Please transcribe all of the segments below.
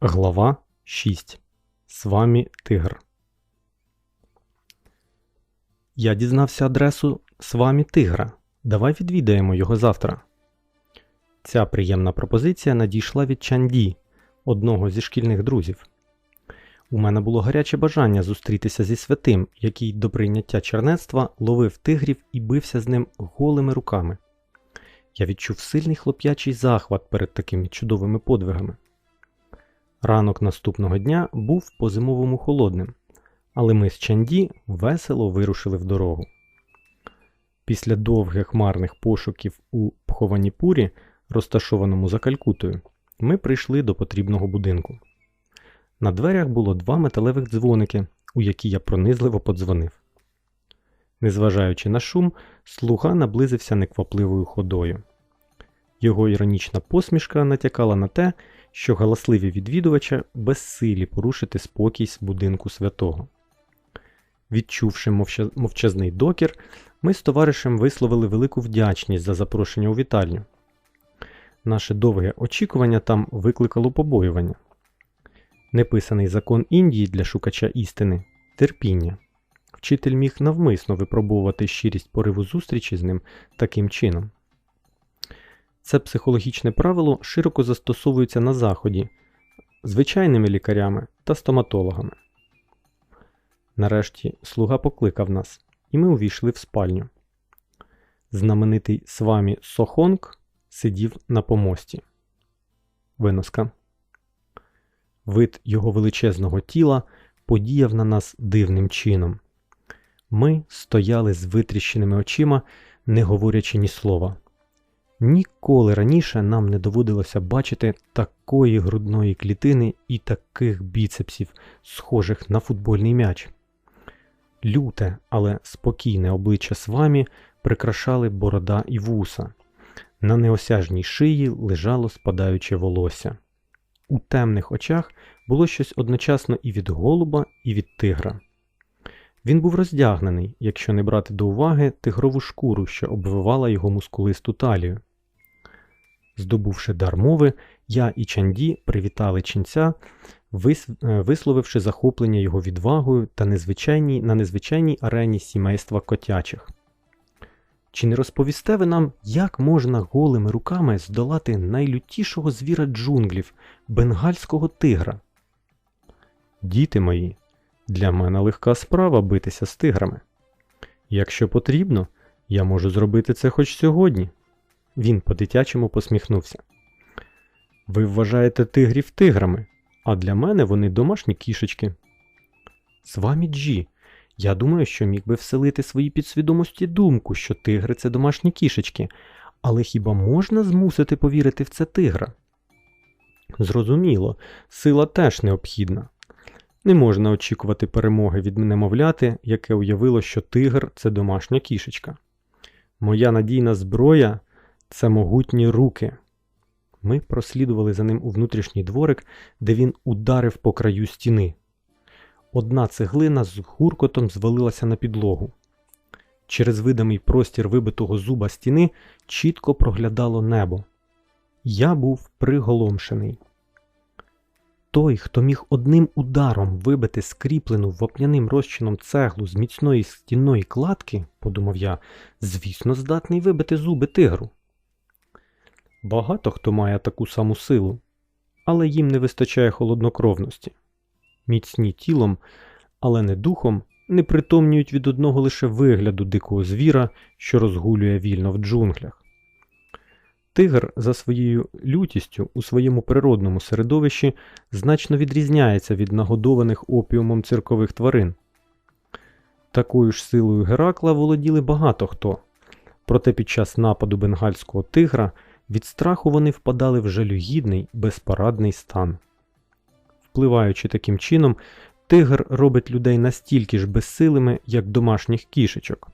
Глава 6. З вами тигр. Я дізнався адресу з вами тигра. Давай відвідаємо його завтра. Ця приємна пропозиція надійшла від Чанді, одного зі шкільних друзів. У мене було гаряче бажання зустрітися зі святим, який до прийняття чернецтва ловив тигрів і бився з ним голими руками. Я відчув сильний хлоп'ячий захват перед такими чудовими подвигами. Ранок наступного дня був по-зимовому холодним, але ми з Чанді весело вирушили в дорогу. Після довгих марних пошуків у Пхованіпурі, розташованому за Калькутою, ми прийшли до потрібного будинку. На дверях було два металевих дзвоники, у які я пронизливо подзвонив. Незважаючи на шум, слуга наблизився неквапливою ходою. Його іронічна посмішка натякала на те, що галасливі відвідувача безсилі порушити спокій будинку святого. Відчувши мовчазний докір, ми з товаришем висловили велику вдячність за запрошення у вітальню. Наше довге очікування там викликало побоювання. Неписаний закон Індії для шукача істини терпіння. Вчитель міг навмисно випробовувати щирість пориву зустрічі з ним таким чином. Це психологічне правило широко застосовується на Заході звичайними лікарями та стоматологами. Нарешті слуга покликав нас, і ми увійшли в спальню. Знаменитий свамі Сохонг сидів на помості. Виноска. Вид його величезного тіла подіяв на нас дивним чином. Ми стояли з витріщеними очима, не говорячи ні слова. Ніколи раніше нам не доводилося бачити такої грудної клітини і таких біцепсів, схожих на футбольний м'яч. Люте, але спокійне обличчя свамі прикрашали борода і вуса. На неосяжній шиї лежало спадаюче волосся. У темних очах було щось одночасно і від голуба, і від тигра. Він був роздягнений, якщо не брати до уваги тигрову шкуру, що обвивала його мускулисту талію. Здобувши дар мови, я і Чанді привітали ченця, висловивши захоплення його відвагою та незвичайній, на незвичайній арені сімейства котячих. Чи не розповісте ви нам, як можна голими руками здолати найлютішого звіра джунглів, бенгальського тигра? Діти мої, для мене легка справа битися з тиграми. Якщо потрібно, я можу зробити це хоч сьогодні. Він по-дитячому посміхнувся. Ви вважаєте тигрів тиграми, а для мене вони домашні кішечки. З вами Джі. Я думаю, що міг би вселити свої підсвідомості думку, що тигри це домашні кішечки, але хіба можна змусити повірити в це тигра? Зрозуміло, сила теж необхідна. Не можна очікувати перемоги від немовляти, яке уявило, що тигр це домашня кішечка. Моя надійна зброя це могутні руки. Ми прослідували за ним у внутрішній дворик, де він ударив по краю стіни. Одна цеглина з гуркотом звалилася на підлогу. Через видимий простір вибитого зуба стіни чітко проглядало небо. Я був приголомшений. Той, хто міг одним ударом вибити скріплену вапняним розчином цеглу з міцної стінної кладки, подумав я, звісно, здатний вибити зуби тигру. Багато хто має таку саму силу, але їм не вистачає холоднокровності. Міцні тілом, але не духом, не притомнюють від одного лише вигляду дикого звіра, що розгулює вільно в джунглях. Тигр за своєю лютістю у своєму природному середовищі значно відрізняється від нагодованих опіумом циркових тварин. Такою ж силою Геракла володіли багато хто, проте під час нападу бенгальського тигра від страху вони впадали в жалюгідний, безпорадний стан. Впливаючи таким чином, тигр робить людей настільки ж безсилими, як домашніх кішечок.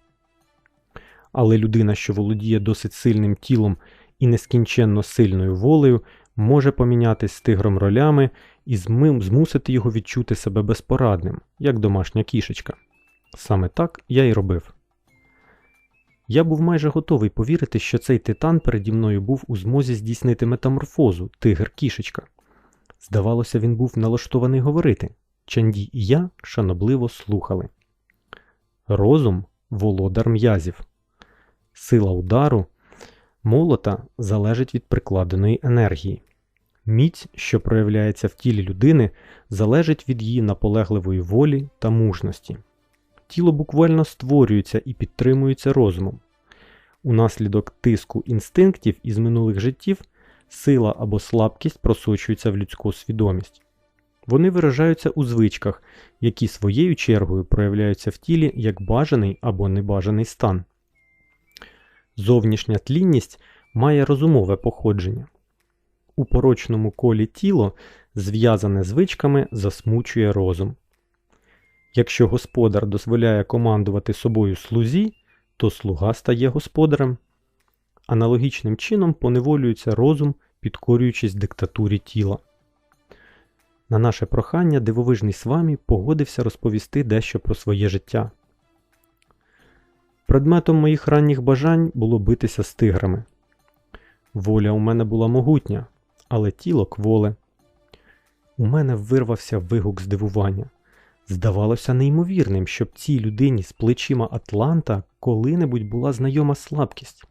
Але людина, що володіє досить сильним тілом і нескінченно сильною волею, може помінятись з тигром ролями і змусити його відчути себе безпорадним, як домашня кішечка. Саме так я й робив. Я був майже готовий повірити, що цей титан переді мною був у змозі здійснити метаморфозу тигр кішечка. Здавалося, він був налаштований говорити. Чанді і я шанобливо слухали. Розум володар м'язів. Сила удару молота залежить від прикладеної енергії. Міць, що проявляється в тілі людини, залежить від її наполегливої волі та мужності. Тіло буквально створюється і підтримується розумом. Унаслідок тиску інстинктів із минулих життів сила або слабкість просочуються в людську свідомість. Вони виражаються у звичках, які своєю чергою проявляються в тілі як бажаний або небажаний стан. Зовнішня тлінність має розумове походження. У порочному колі тіло, зв'язане звичками, засмучує розум. Якщо господар дозволяє командувати собою слузі, то слуга стає господарем. Аналогічним чином поневолюється розум, підкорюючись диктатурі тіла. На наше прохання дивовижний Свамі погодився розповісти дещо про своє життя. Предметом моїх ранніх бажань було битися з тиграми. Воля у мене була могутня, але тіло кволе. У мене вирвався вигук здивування. Здавалося неймовірним, щоб цій людині з плечима Атланта коли-небудь була знайома слабкість.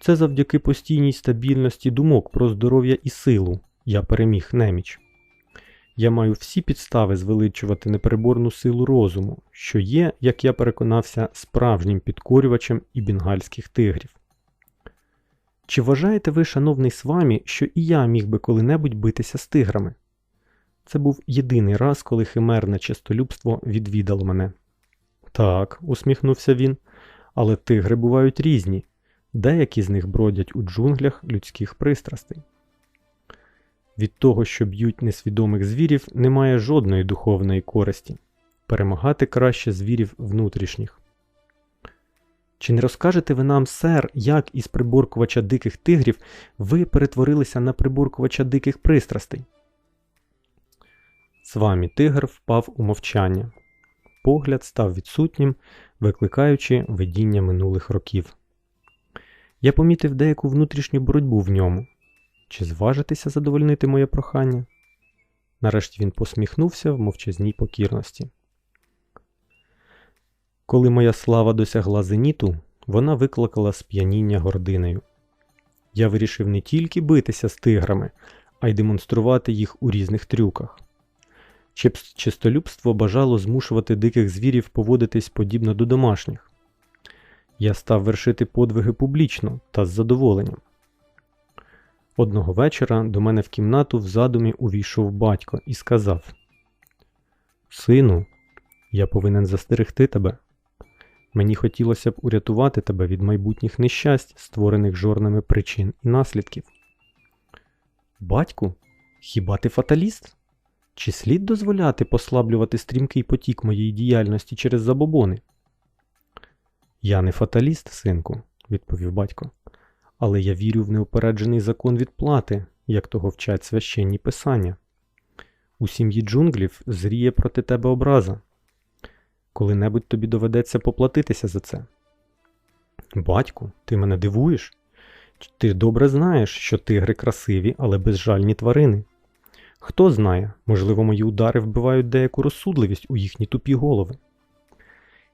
Це завдяки постійній стабільності думок про здоров'я і силу я переміг неміч. Я маю всі підстави звеличувати непереборну силу розуму, що є, як я переконався, справжнім підкорювачем і бенгальських тигрів. Чи вважаєте ви, шановний свамі, що і я міг би коли-небудь битися з тиграми? Це був єдиний раз, коли химерне чистолюбство відвідало мене. Так, усміхнувся він, але тигри бувають різні, деякі з них бродять у джунглях людських пристрастей. Від того, що б'ють несвідомих звірів, немає жодної духовної користі перемагати краще звірів внутрішніх. Чи не розкажете ви нам, сер, як із приборкувача диких тигрів ви перетворилися на приборкувача диких пристрастей? З вами тигр впав у мовчання. Погляд став відсутнім, викликаючи видіння минулих років. Я помітив деяку внутрішню боротьбу в ньому. Чи зважитися задовольнити моє прохання? Нарешті він посміхнувся в мовчазній покірності. Коли моя слава досягла зеніту, вона викликала сп'яніння гординею. Я вирішив не тільки битися з тиграми, а й демонструвати їх у різних трюках. Чистолюбство бажало змушувати диких звірів поводитись подібно до домашніх. Я став вершити подвиги публічно та з задоволенням. Одного вечора до мене в кімнату в задумі увійшов батько і сказав: Сину, я повинен застерегти тебе. Мені хотілося б урятувати тебе від майбутніх нещасть, створених жорними причин і наслідків. Батьку, хіба ти фаталіст? Чи слід дозволяти послаблювати стрімкий потік моєї діяльності через забобони? Я не фаталіст, синку, відповів батько, але я вірю в неупереджений закон відплати, як того вчать священні писання. У сім'ї джунглів зріє проти тебе образа. Коли-небудь тобі доведеться поплатитися за це. Батьку, ти мене дивуєш? Ти добре знаєш, що тигри красиві, але безжальні тварини. Хто знає, можливо, мої удари вбивають деяку розсудливість у їхні тупі голови.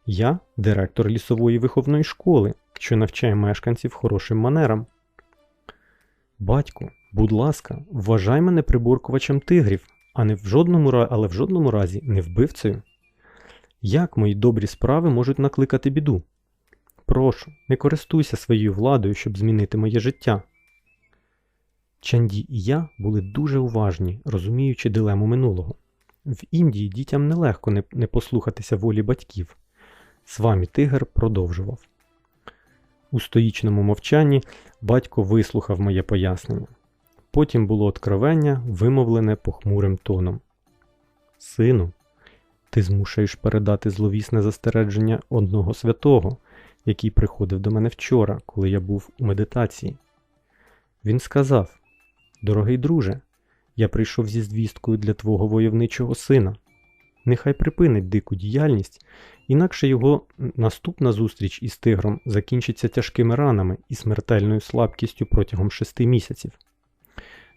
Я директор лісової виховної школи, що навчає мешканців хорошим манерам. Батьку, будь ласка, вважай мене приборкувачем тигрів, а не в жодному, але в жодному разі не вбивцею. Як мої добрі справи можуть накликати біду? Прошу, не користуйся своєю владою, щоб змінити моє життя. Чанді і я були дуже уважні, розуміючи дилему минулого. В Індії дітям нелегко не, послухатися волі батьків. Свамі тигр продовжував. У стоїчному мовчанні батько вислухав моє пояснення. Потім було откровення, вимовлене похмурим тоном. Сину, ти змушаєш передати зловісне застереження одного святого, який приходив до мене вчора, коли я був у медитації. Він сказав: Дорогий друже, я прийшов зі звісткою для твого войовничого сина. Нехай припинить дику діяльність, інакше його наступна зустріч із тигром закінчиться тяжкими ранами і смертельною слабкістю протягом шести місяців.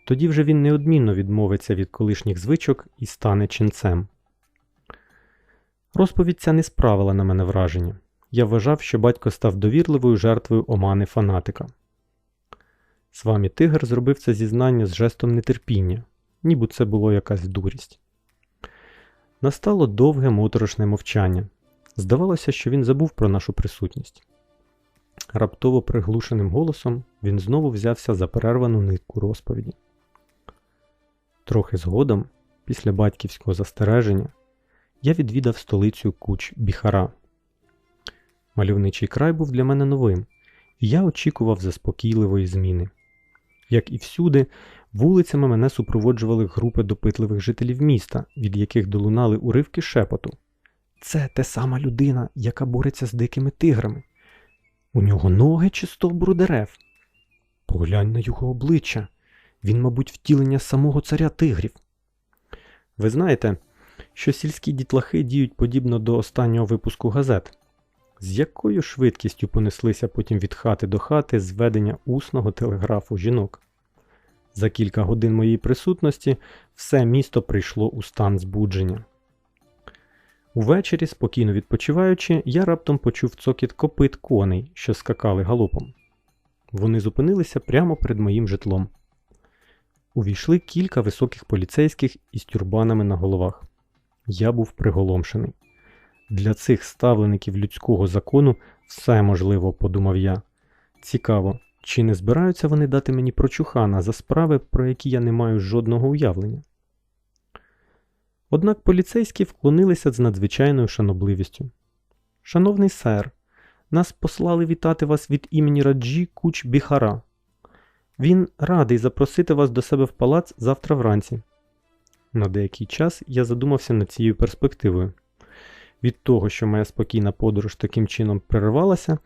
Тоді вже він неодмінно відмовиться від колишніх звичок і стане ченцем. Розповідь ця не справила на мене враження. Я вважав, що батько став довірливою жертвою омани фанатика. З вами тигр зробив це зізнання з жестом нетерпіння, ніби це було якась дурість. Настало довге моторошне мовчання. Здавалося, що він забув про нашу присутність. Раптово приглушеним голосом він знову взявся за перервану нитку розповіді. Трохи згодом, після батьківського застереження, я відвідав столицю Куч Біхара. Мальовничий край був для мене новим, і я очікував заспокійливої зміни. Як і всюди, вулицями мене супроводжували групи допитливих жителів міста, від яких долунали уривки шепоту. Це те сама людина, яка бореться з дикими тиграми. У нього ноги чи стовбуру дерев. Поглянь на його обличчя. Він, мабуть, втілення самого царя тигрів. Ви знаєте, що сільські дітлахи діють подібно до останнього випуску газет, з якою швидкістю понеслися потім від хати до хати зведення усного телеграфу жінок. За кілька годин моєї присутності все місто прийшло у стан збудження. Увечері, спокійно відпочиваючи, я раптом почув цокіт копит коней, що скакали галопом. Вони зупинилися прямо перед моїм житлом. Увійшли кілька високих поліцейських із тюрбанами на головах. Я був приголомшений. Для цих ставлеників людського закону все можливо, подумав я. Цікаво, чи не збираються вони дати мені прочухана за справи, про які я не маю жодного уявлення. Однак поліцейські вклонилися з надзвичайною шанобливістю. Шановний сер, нас послали вітати вас від імені Раджі Куч Біхара. Він радий запросити вас до себе в палац завтра вранці. На деякий час я задумався над цією перспективою. Від того, що моя спокійна подорож таким чином перервалася,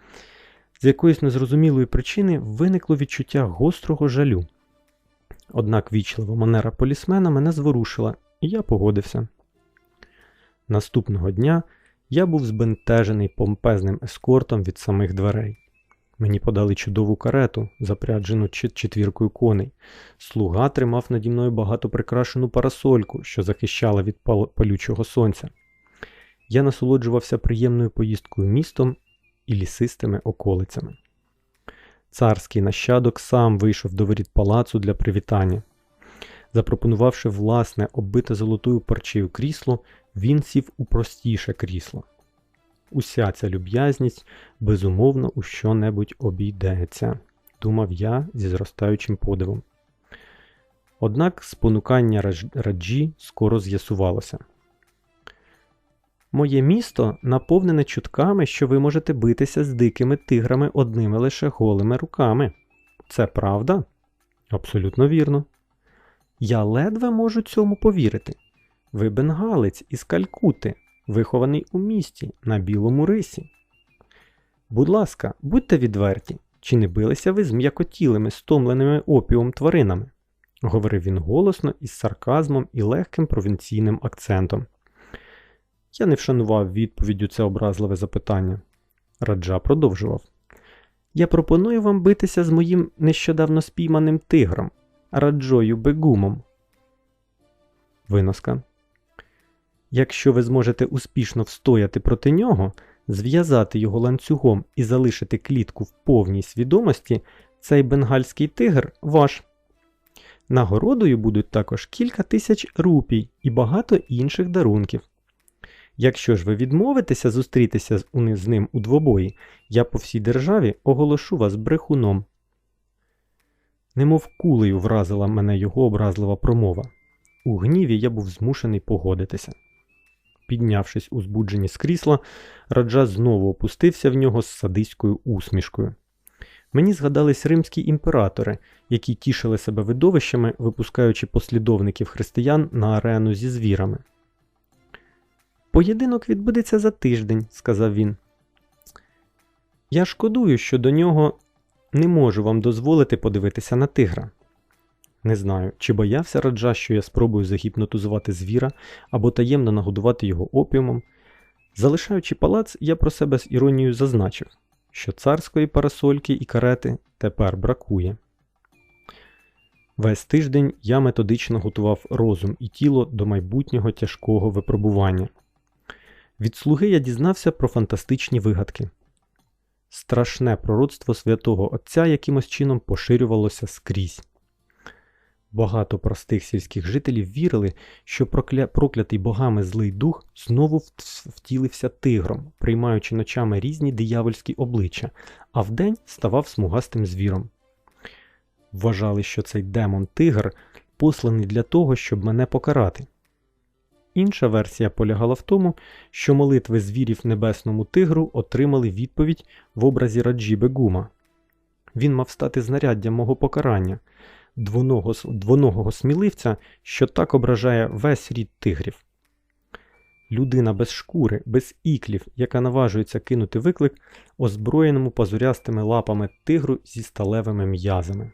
з якоїсь незрозумілої причини виникло відчуття гострого жалю. Однак вічлива манера полісмена мене зворушила, і я погодився. Наступного дня я був збентежений помпезним ескортом від самих дверей. Мені подали чудову карету, запряджену четвіркою коней. Слуга тримав наді мною багато прикрашену парасольку, що захищала від палючого сонця. Я насолоджувався приємною поїздкою містом і лісистими околицями. Царський нащадок сам вийшов до воріт палацу для привітання. Запропонувавши власне оббите золотою парчею крісло, він сів у простіше крісло. Уся ця люб'язність безумовно у що-небудь обійдеться, думав я зі зростаючим подивом. Однак спонукання раджі скоро з'ясувалося. Моє місто наповнене чутками, що ви можете битися з дикими тиграми одними лише голими руками. Це правда? Абсолютно вірно. Я ледве можу цьому повірити. Ви бенгалець із Калькути, вихований у місті на білому рисі. Будь ласка, будьте відверті, чи не билися ви з м'якотілими, стомленими опіум тваринами? говорив він голосно із сарказмом і легким провінційним акцентом. Я не вшанував відповіддю це образливе запитання. Раджа продовжував. Я пропоную вам битися з моїм нещодавно спійманим тигром, раджою бегумом. Виноска. Якщо ви зможете успішно встояти проти нього, зв'язати його ланцюгом і залишити клітку в повній свідомості, цей бенгальський тигр ваш. Нагородою будуть також кілька тисяч рупій і багато інших дарунків. Якщо ж ви відмовитеся зустрітися з ним у двобої, я по всій державі оголошу вас брехуном. Немов кулею вразила мене його образлива промова. У гніві я був змушений погодитися. Піднявшись у збудженні з крісла, раджа знову опустився в нього з садиською усмішкою. Мені згадались римські імператори, які тішили себе видовищами, випускаючи послідовників християн на арену зі звірами. Поєдинок відбудеться за тиждень, сказав він. Я шкодую, що до нього не можу вам дозволити подивитися на тигра. Не знаю, чи боявся раджа, що я спробую загіпнотизувати звіра або таємно нагодувати його опіумом. Залишаючи палац, я про себе з іронією зазначив, що царської парасольки і карети тепер бракує. Весь тиждень я методично готував розум і тіло до майбутнього тяжкого випробування. Від слуги я дізнався про фантастичні вигадки. Страшне пророцтво святого Отця якимось чином поширювалося скрізь. Багато простих сільських жителів вірили, що прокля... проклятий богами злий дух знову втілився тигром, приймаючи ночами різні диявольські обличчя, а вдень ставав смугастим звіром. Вважали, що цей демон тигр посланий для того, щоб мене покарати. Інша версія полягала в тому, що молитви звірів небесному тигру отримали відповідь в образі Раджі Бегума. Він мав стати знаряддям мого покарання, двоного, двоногого сміливця, що так ображає весь рід тигрів. Людина без шкури, без іклів, яка наважується кинути виклик озброєному пазурястими лапами тигру зі сталевими м'язами.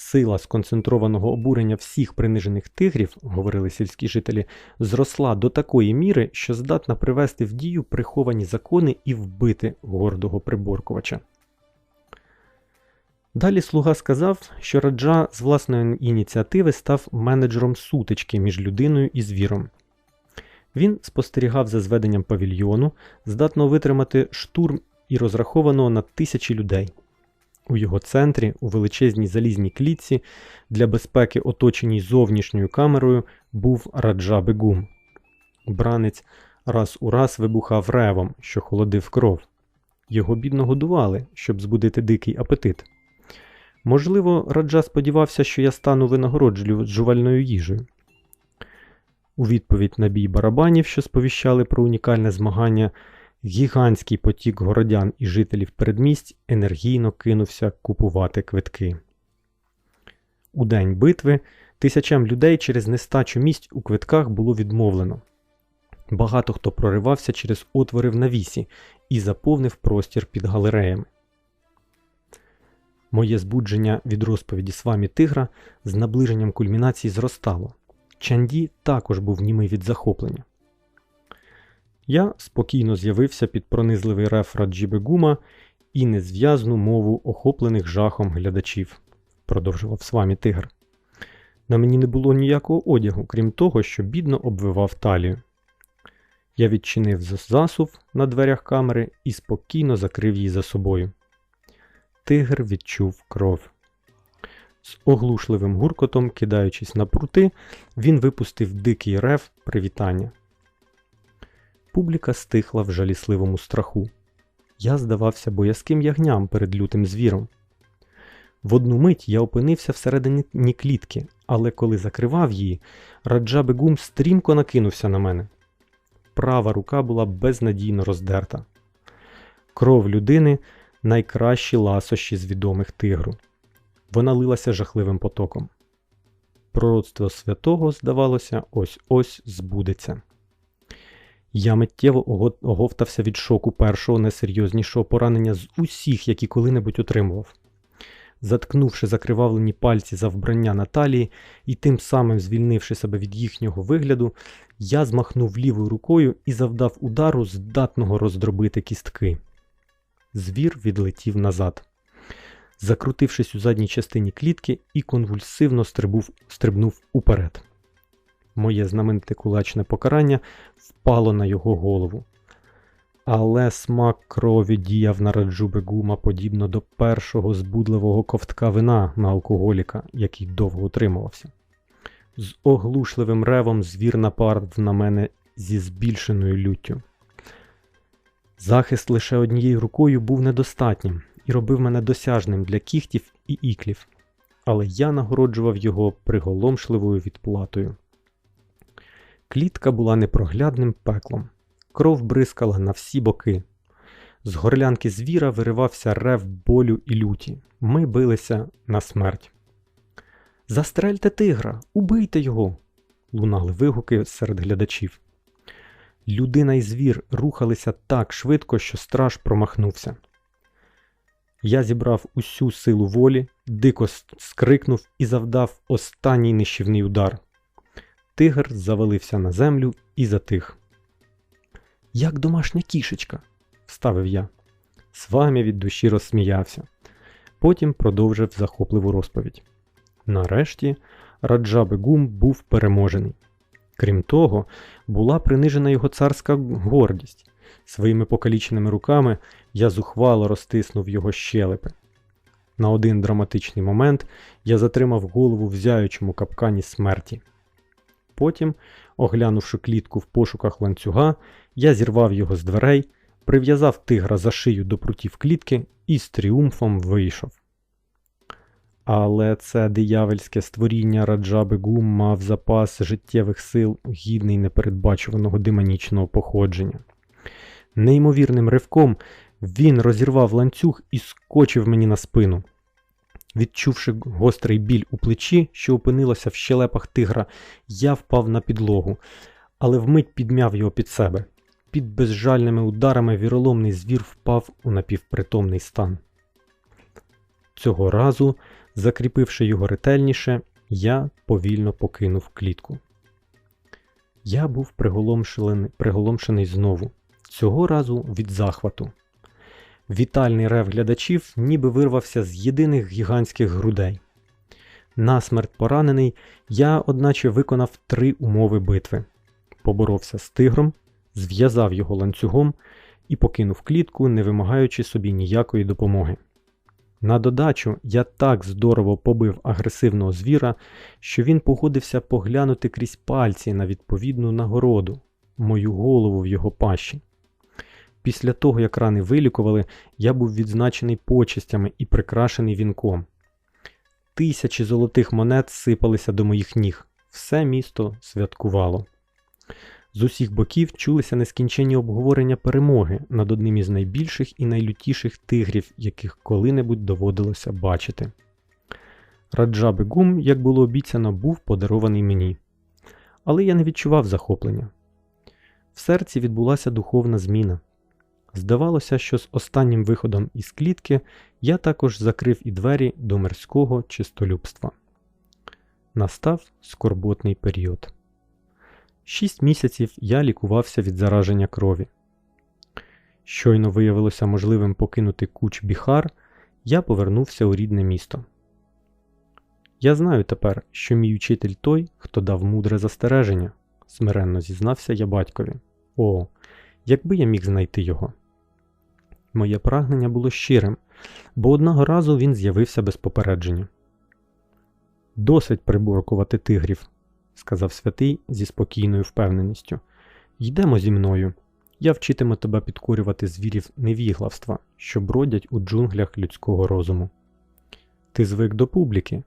Сила сконцентрованого обурення всіх принижених тигрів, говорили сільські жителі, зросла до такої міри, що здатна привести в дію приховані закони і вбити гордого приборкувача. Далі слуга сказав, що Раджа з власної ініціативи став менеджером сутички між людиною і звіром. Він спостерігав за зведенням павільйону, здатного витримати штурм і розрахованого на тисячі людей. У його центрі, у величезній залізній клітці, для безпеки, оточеній зовнішньою камерою, був Раджа Бегум. Бранець раз у раз вибухав ревом, що холодив кров. Його бідно годували, щоб збудити дикий апетит. Можливо, Раджа сподівався, що я стану винагороджувальною їжею. У відповідь на бій барабанів, що сповіщали про унікальне змагання, гігантський потік городян і жителів передмість енергійно кинувся купувати квитки. У день битви тисячам людей через нестачу місць у квитках було відмовлено. Багато хто проривався через отвори в навісі і заповнив простір під галереями. Моє збудження від розповіді свамі тигра з наближенням кульмінації зростало. Чанді також був німий від захоплення. Я спокійно з'явився під пронизливий реф Раджібегума і незв'язну мову охоплених жахом глядачів, продовжував свамі тигр. На мені не було ніякого одягу, крім того, що бідно обвивав талію. Я відчинив засув на дверях камери і спокійно закрив її за собою. Тигр відчув кров. З оглушливим гуркотом, кидаючись на прути, він випустив дикий рев привітання. Публіка стихла в жалісливому страху. Я здавався боязким ягням перед лютим звіром. В одну мить я опинився всередині клітки, але коли закривав її, Раджа Бегум стрімко накинувся на мене. Права рука була безнадійно роздерта. Кров людини найкращі ласощі з відомих тигру. Вона лилася жахливим потоком. Пророцтво святого, здавалося, ось ось збудеться. Я миттєво оговтався від шоку першого найсерйознішого поранення з усіх, які коли-небудь отримував. Заткнувши закривавлені пальці за вбрання Наталії і тим самим звільнивши себе від їхнього вигляду, я змахнув лівою рукою і завдав удару, здатного роздробити кістки. Звір відлетів назад, закрутившись у задній частині клітки і конвульсивно стрибув, стрибнув уперед. Моє знамените кулачне покарання впало на його голову. Але смак крові діяв на раджу Бегума подібно до першого збудливого ковтка вина на алкоголіка, який довго утримувався. З оглушливим ревом звір напав на мене зі збільшеною люттю. Захист лише однією рукою був недостатнім і робив мене досяжним для кіхтів і іклів, але я нагороджував його приголомшливою відплатою. Клітка була непроглядним пеклом, кров бризкала на всі боки. З горлянки звіра виривався рев болю і люті. Ми билися на смерть. Застрельте тигра, убийте його! лунали вигуки серед глядачів. Людина і звір рухалися так швидко, що страж промахнувся. Я зібрав усю силу волі, дико скрикнув і завдав останній нищівний удар. Тигр завалився на землю і затих. Як домашня кішечка, вставив я. З вами від душі розсміявся. Потім продовжив захопливу розповідь. Нарешті Раджа Бегум був переможений. Крім того, була принижена його царська гордість. Своїми покаліченими руками я зухвало розтиснув його щелепи. На один драматичний момент я затримав голову в зяючому капкані смерті. Потім, оглянувши клітку в пошуках ланцюга, я зірвав його з дверей, прив'язав тигра за шию до прутів клітки і з тріумфом вийшов. Але це диявольське створіння Раджаби Гум мав запас життєвих сил, гідний непередбачуваного демонічного походження. Неймовірним ривком він розірвав ланцюг і скочив мені на спину. Відчувши гострий біль у плечі, що опинилося в щелепах тигра, я впав на підлогу, але вмить підмяв його під себе. Під безжальними ударами віроломний звір впав у напівпритомний стан. Цього разу, закріпивши його ретельніше, я повільно покинув клітку. Я був приголомшений, приголомшений знову, цього разу від захвату. Вітальний рев глядачів ніби вирвався з єдиних гігантських грудей. Насмерть поранений, я, одначе, виконав три умови битви: поборовся з тигром, зв'язав його ланцюгом і покинув клітку, не вимагаючи собі ніякої допомоги. На додачу я так здорово побив агресивного звіра, що він погодився поглянути крізь пальці на відповідну нагороду, мою голову в його пащі. Після того, як рани вилікували, я був відзначений почестями і прикрашений вінком. Тисячі золотих монет сипалися до моїх ніг, все місто святкувало. З усіх боків чулися нескінченні обговорення перемоги над одним із найбільших і найлютіших тигрів, яких коли-небудь доводилося бачити. Раджа Бегум, як було обіцяно, був подарований мені. Але я не відчував захоплення. В серці відбулася духовна зміна. Здавалося, що з останнім виходом із клітки я також закрив і двері до мирського чистолюбства. Настав скорботний період. Шість місяців я лікувався від зараження крові. Щойно виявилося можливим покинути куч Біхар, я повернувся у рідне місто. Я знаю тепер, що мій учитель той, хто дав мудре застереження, смиренно зізнався я батькові. О, якби я міг знайти його. Моє прагнення було щирим, бо одного разу він з'явився без попередження. Досить приборкувати тигрів, сказав святий зі спокійною впевненістю. Йдемо зі мною. Я вчитиму тебе підкорювати звірів невіглавства, що бродять у джунглях людського розуму. Ти звик до публіки,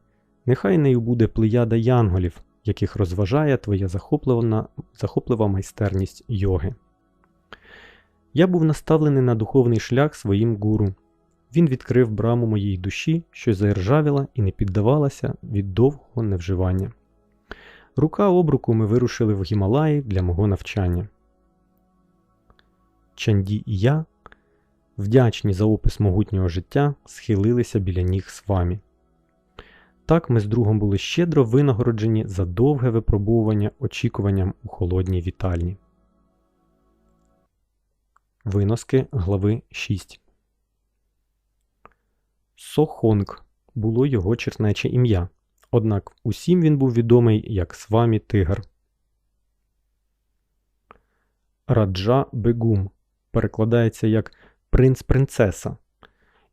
нехай нею буде плеяда янголів, яких розважає твоя захоплива, захоплива майстерність йоги. Я був наставлений на духовний шлях своїм гуру. Він відкрив браму моїй душі, що заіржавіла і не піддавалася від довгого невживання. Рука об руку ми вирушили в Гімалаї для мого навчання. Чанді і я, вдячні за опис могутнього життя, схилилися біля ніг з вами. Так ми з другом були щедро винагороджені за довге випробовування очікуванням у холодній вітальні. Виноски глави 6 Сохонг було його чернече ім'я, однак усім він був відомий як Свамі Тигр. Раджа Бегум перекладається як принц-принцеса.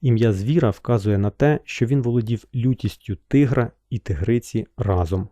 Ім'я звіра вказує на те, що він володів лютістю тигра і тигриці разом.